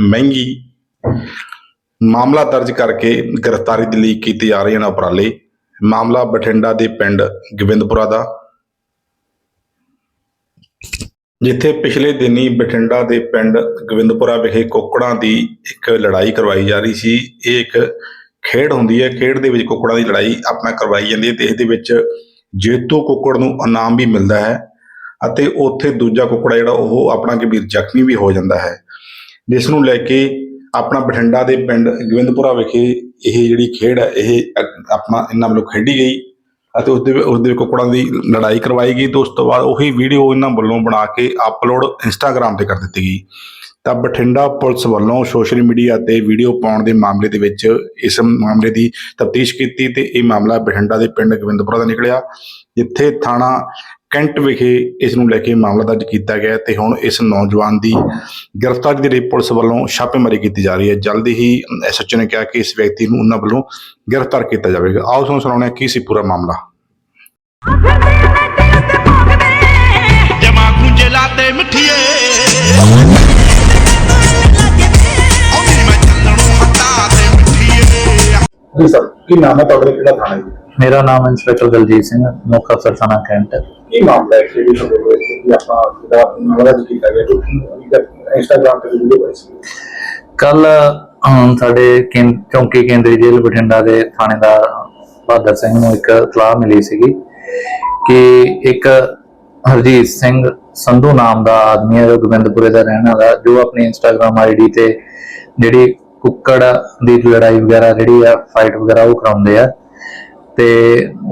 ਮਹਿੰਗੀ ਮਾਮਲਾ ਦਰਜ ਕਰਕੇ ਗ੍ਰਿਫਤਾਰੀ ਦੇ ਲਈ ਕੀਤੇ ਜਾ ਰਹੇ ਹਨ ਉਪਰਾਲੇ। ਮਾਮਲਾ ਬਠਿੰਡਾ ਦੇ ਪਿੰਡ ਗੋਬਿੰਦਪੁਰਾ ਦਾ। ਜਿੱਥੇ ਪਿਛਲੇ ਦਿਨੀ ਬਠਿੰਡਾ ਦੇ ਪਿੰਡ ਗੋਬਿੰਦਪੁਰਾ ਵਿਖੇ ਕੁੱਕੜਾਂ ਦੀ ਇੱਕ ਲੜਾਈ ਕਰਵਾਈ ਜਾ ਰਹੀ ਸੀ। ਇਹ ਇੱਕ ਖੇਡ ਹੁੰਦੀ ਹੈ। ਖੇਡ ਦੇ ਵਿੱਚ ਕੁੱਕੜਾਂ ਦੀ ਲੜਾਈ ਆਪਣਾ ਕਰਵਾਈ ਜਾਂਦੀ ਹੈ ਤੇ ਇਸ ਦੇ ਵਿੱਚ ਜੇਤੂ ਕੁੱਕੜ ਨੂੰ ਇਨਾਮ ਵੀ ਮਿਲਦਾ ਹੈ ਅਤੇ ਉੱਥੇ ਦੂਜਾ ਕੁੱਕੜ ਜਿਹੜਾ ਉਹ ਆਪਣਾ ਗੰਭੀਰ ਜ਼ਖਮੀ ਵੀ ਹੋ ਜਾਂਦਾ ਹੈ। ਜਿਸ ਨੂੰ ਲੈ ਕੇ ਆਪਣਾ ਬਠਿੰਡਾ ਦੇ ਪਿੰਡ ਗੋਬਿੰਦਪੁਰਾ ਵਿਖੇ ਇਹ ਜਿਹੜੀ ਖੇਡ ਹੈ, ਇਹ ਆਪਣਾ ਇਹਨਾਂ ਵੱਲੋਂ ਖੇਡੀ ਗਈ ਅਤੇ ਉਸ ਦੇ ਉਸ ਦੇ ਕੁੱਕੜਾਂ ਦੀ ਲੜਾਈ ਕਰਵਾਈ ਗਈ ਤੇ ਉਸ ਤੋਂ ਬਾਅਦ ਉਹੀ ਵੀਡੀਓ ਇਹਨਾਂ ਵੱਲੋਂ ਬਣਾ ਕੇ ਅਪਲੋਡ ਇੰਸਟਾਗ੍ਰam ਤੇ ਕਰ ਦਿੱਤੀ ਗਈ। ਤਾਂ ਬਠਿੰਡਾ ਪੁਲਿਸ ਵੱਲੋਂ ਸੋਸ਼ਲ ਮੀਡੀਆ ਤੇ ਵੀਡੀਓ ਪਾਉਣ ਦੇ ਮਾਮਲੇ ਦੇ ਵਿੱਚ ਇਸ ਮਾਮਲੇ ਦੀ ਤਫਤੀਸ਼ ਕੀਤੀ ਤੇ ਇਹ ਮਾਮਲਾ ਬਠਿੰਡਾ ਦੇ ਪਿੰਡ ਗੋਬਿੰਦਪੁਰਾ ਦਾ ਨਿਕਲਿਆ, ਜਿੱਥੇ ਥਾਣਾ ਕੈਂਟ ਵਿਖੇ ਇਸ ਨੂੰ ਲੈ ਕੇ ਮਾਮਲਾ ਦਰਜ ਕੀਤਾ ਗਿਆ ਤੇ ਹੁਣ ਇਸ ਨੌਜਵਾਨ ਦੀ ਗ੍ਰਿਫਤਾਰੀ ਦੇ ਲਈ ਪੁਲਿਸ ਵੱਲੋਂ ਛਾਪੇਮਾਰੀ ਕੀਤੀ ਜਾ ਰਹੀ ਹੈ। ਜਲਦੀ ਹੀ ਐਸਐਚਓ ਨੇ ਕਿਹਾ ਕਿ ਇਸ ਵਿਅਕਤੀ ਨੂੰ ਉਹਨਾਂ ਵੱਲੋਂ ਗ੍ਰਿਫਤਾਰ ਕੀਤਾ ਜਾਵੇਗਾ। ਆਓ ਤੁਹਾਨੂੰ ਸੁਣਾਉਂਦੇ ਹਾਂ ਕੀ ਸੀ ਪੂਰਾ ਮਾਮਲਾ। ਜਮਾ ਗੁੰਜੇ ਲਾਤੇ ਮਿੱਠੀਏ। ਔਨੀ ਮੈਂ ਚੱਲਣੋਂ ਹੱਤਾ ਤੇ ਮਿੱਠੀਏ। ਜੀ ਸਰ ਕੀ ਨਾਮ ਹੈ ਤੁਹਾਡਾ ਕਿਹੜਾ ਥਾਣਾ ਹੈ ਮੇਰਾ ਨਾਮ ਇੰਸਪੈਕਟਰ ਦਲਜੀਤ ਸਿੰਘ ਮੁੱਖ ਅਫਸਰ ਥਾਣਾ ਕੈਂਟ। ਕੀ ਮਾਮਲਾ ਹੈ ਕਿ ਤੁਹਾਡੇ ਕੋਲ ਕਿ ਆਪਾਂ ਜਿਹੜਾ ਮਾਮਲਾ ਦਰਜ ਕੀਤਾ ਗਿਆ, ਜੋ ਇੰਸਟਾਗ੍ਰam ਤੇ ਵੀਡੀਓ ਪਾਈ ਸੀ। ਕੱਲ ਸਾਡੇ ਚੌਂਕੀ ਕੇਂਦਰੀ ਜੇਲ੍ਹ ਬਠਿੰਡਾ ਦੇ ਥਾਣੇਦਾਰ ਬਹਾਦਰ ਸਿੰਘ ਨੂੰ ਇੱਕ ਇਤਲਾਹ ਮਿਲੀ ਸੀਗੀ ਕਿ ਇੱਕ ਹਰਜੀਤ ਸਿੰਘ ਸੰਧੂ ਨਾਮ ਦਾ ਆਦਮੀ ਹੈ, ਜੋ ਗੋਬਿੰਦਪੁਰੇ ਦਾ ਰਹਿਣ ਵਾਲਾ, ਜੋ ਆਪਣੀ ਇੰਸਟਾਗ੍ਰam ਆਈਡੀ ਤੇ ਜਿਹੜੀ ਕੁੱਕੜ ਦੀ ਲੜਾਈ ਵਗੈਰਾ ਜਿਹੜੀ ਆ ਫਾਈਟ ਵਗੈਰਾ ਉਹ ਕਰਾਉਂਦੇ ਆ। ਤੇ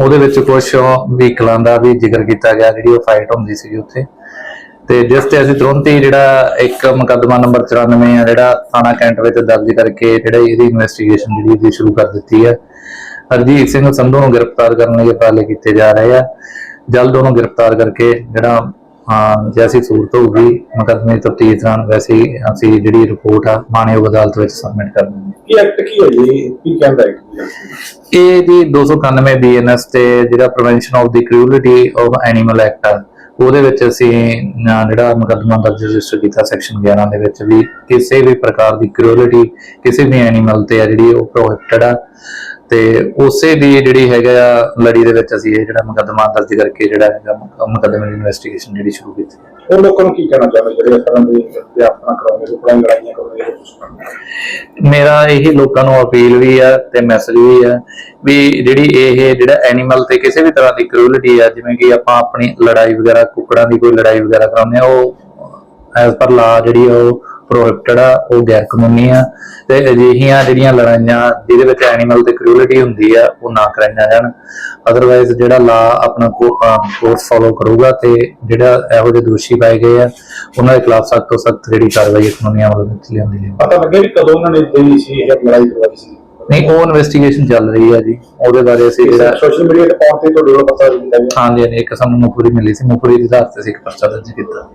ਉਹਦੇ ਵਿੱਚ ਕੁਝ ਵਹੀਕਲਾਂ ਦਾ ਵੀ ਜ਼ਿਕਰ ਕੀਤਾ ਗਿਆ, ਜਿਹੜੀ ਉਹ ਫਾਈਟ ਹੁੰਦੀ ਸੀਗੀ ਉੱਥੇ। ਤੇ ਜਿਸ ਤੇ ਅਸੀਂ ਤੁਰੰਤ ਹੀ ਜਿਹੜਾ ਇੱਕ ਮੁਕੱਦਮਾ ਨੰਬਰ 94 ਆ, ਜਿਹੜਾ ਥਾਣਾ ਕੈਂਟ ਵਿੱਚ ਦਰਜ ਕਰਕੇ ਜਿਹੜਾ ਇਹਦੀ ਇਨਵੈਸਟੀਗੇਸ਼ਨ ਜਿਹੜੀ ਇਹਦੀ ਸ਼ੁਰੂ ਕਰ ਦਿੱਤੀ ਹੈ ਹਰਜੀਤ ਸਿੰਘ ਸੰਧੂ ਨੂੰ ਗ੍ਰਿਫਤਾਰ ਕਰਨ ਲਈ ਉਪਰਾਲੇ ਕੀਤੇ ਜਾ ਰਹੇ ਆ। ਜਲਦ ਉਹਨੂੰ ਗ੍ਰਿਫਤਾਰ ਕਰਕੇ ਜਿਹੜਾ ਹਾਂ ਜੈਸੀ ਸੂਰਤ ਹੋਊਗੀ, ਮੁਕੱਦਮੇ ਦੀ ਤਫਤੀਸ਼ ਦੌਰਾਨ ਵੈਸੇ ਅਸੀਂ ਜਿਹੜੀ ਰਿਪੋਰਟ ਆ, ਮਾਨਯੋਗ ਅਦਾਲਤ ਵਿੱਚ ਸਬਮਿਟ ਕਰ ਦਿੰਦੇ ਕੀ ਐਕਟ ਕੀ ਹੈ ਜੀ? ਕੀ ਕਹਿੰਦਾ ਹੈ? ਇਹ ਜੀ 291 ਬੀਐਨਐਸ ਤੇ ਜਿਹੜਾ prevention of the cruelty of animal act ਆ ਉਹਦੇ ਵਿੱਚ ਅਸੀਂ ਅਹ, ਜਿਹੜਾ ਮੁਕੱਦਮਾ ਦਰਜ ਰਜਿਸਟਰ ਕੀਤਾ ਸੈਕਸ਼ਨ 11 ਦੇ ਵਿੱਚ ਵੀ ਕਿਸੇ ਵੀ ਪ੍ਰਕਾਰ ਦੀ ਕ੍ਰੂਅਲਿਟੀ ਕਿਸੇ ਵੀ ਐਨੀਮਲ ਤੇ ਆ ਜਿਹੜੀ ਉਹ ਪ੍ਰੋਹਿਬਿਟਡ ਆ। ਤੇ ਉਸੇ ਦੀ ਜਿਹੜੀ ਹੈਗਾ ਲੜੀ ਦੇ ਵਿੱਚ ਅਸੀਂ ਇਹ ਜਿਹੜਾ ਮੁਕੱਦਮਾ ਦਰਜ ਕਰਕੇ ਜਿਹੜਾ ਹੈਗਾ ਮੁਕ- ਮੁਕੱਦਮੇ ਦੀ ਇਨਵੈਸਟੀਗੇਸ਼ਨ ਜਿਹੜੀ ਸ਼ੁਰੂ ਕੀਤੀ ਉਹ ਲੋਕਾਂ ਨੂੰ ਕੀ ਕਹਿਣਾ ਚਾਹੁੰਦੇ ਜਿਹੜੇ ਇਸ ਤਰ੍ਹਾਂ ਦੇ ਤੇ ਆਪਣਾ ਕਰਾਉਂਦੇ ਰੁਪੜਾ ਲੜਾਈਆਂ ਕਰਦੇ ਨੇ ਕੁਛ ਕਰਦੇ ਮੇਰਾ ਇਹ ਲੋਕਾਂ ਨੂੰ ਅਪੀਲ ਵੀ ਆ ਤੇ ਮੈਸੇਜ ਵੀ ਆ ਵੀ ਜਿਹੜੀ ਇਹ ਜਿਹੜਾ ਐਨੀਮਲ ਤੇ ਕਿਸੇ ਵੀ ਤਰ੍ਹਾਂ ਦੀ ਕਰੂਲਿਟੀ ਆ ਜਿਵੇਂ ਕਿ ਆਪਾਂ ਆਪਣੀ ਲੜਾਈ ਵਗੈਰਾ ਕੁੱਕੜਾਂ ਦੀ ਕੋਈ ਲੜਾਈ ਵਗੈਰਾ ਕਰਾਉਂਦੇ ਆ ਉਹ ਐਸ ਪਰ ਲਾ ਜਿਹੜੀ ਉਹ ਪ੍ਰੋਹਿਬਿਟਡ ਆ ਉਹ ਗੈਰ ਕਾਨੂੰਨੀ ਆ ਤੇ ਅਜਿਹੀਆਂ ਜਿਹੜੀਆਂ ਲੜਾਈਆਂ ਜਿਹਦੇ ਵਿੱਚ ਐਨੀਮਲ ਤੇ ਕਰੂਲਿਟੀ ਹੁੰਦੀ ਆ ਉਹ ਨਾ ਕਰਾਈਆਂ ਜਾਣ। ਅਦਰਵਾਈਜ਼ ਜਿਹੜਾ ਲਾ ਆਪਣਾ ਕੋਰਸ ਫਾਲੋ ਕਰੂਗਾ ਤੇ ਜਿਹੜਾ ਇਹੋ ਜਿਹੇ ਦੋਸ਼ੀ ਪਾਏ ਗਏ ਆ ਉਹਨਾਂ ਦੇ ਖਿਲਾਫ ਸਖਤ ਤੋਂ ਸਖਤ ਜਿਹੜੀ ਕਾਰਵਾਈ ਕਾਨੂੰਨੀ ਅਮਲ ਵਿੱਚ ਲਿਆਂਦੀ ਜਾਵੇ ਪਤਾ ਲੱਗਿਆ ਵੀ ਕਦੋਂ ਉਹਨਾਂ ਨੇ ਜਿਹੜੀ ਸੀ ਇਹ ਲੜਾਈ ਕਰਵਾਈ ਸੀ। ਨਹੀਂ ਉਹ ਇਨਵੈਸਟੀਗੇਸ਼ਨ ਚੱਲ ਰਹੀ ਹੈ ਜੀ। ਉਹਦੇ ਬਾਰੇ ਅਸੀਂ ਜਿਹੜਾ ਸੋਸ਼ਲ ਮੀਡੀਆ ਤੇ ਪਾਉਣ ਤੇ ਕੋਲ ਪਤਾ ਲੱਗਦਾ ਹੈ ਹਾਂਜੀ ਇੱਕ ਸਾਨੂੰ ਮੁਖਬਰੀ ਮਿਲੀ ਸੀ। ਮੁਖਬਰੀ ਦੇ ਆਧਾਰ ਤੇ ਅਸੀਂ ਇੱਕ ਪਰਚਾ ਦਰਜ ਕੀਤਾ।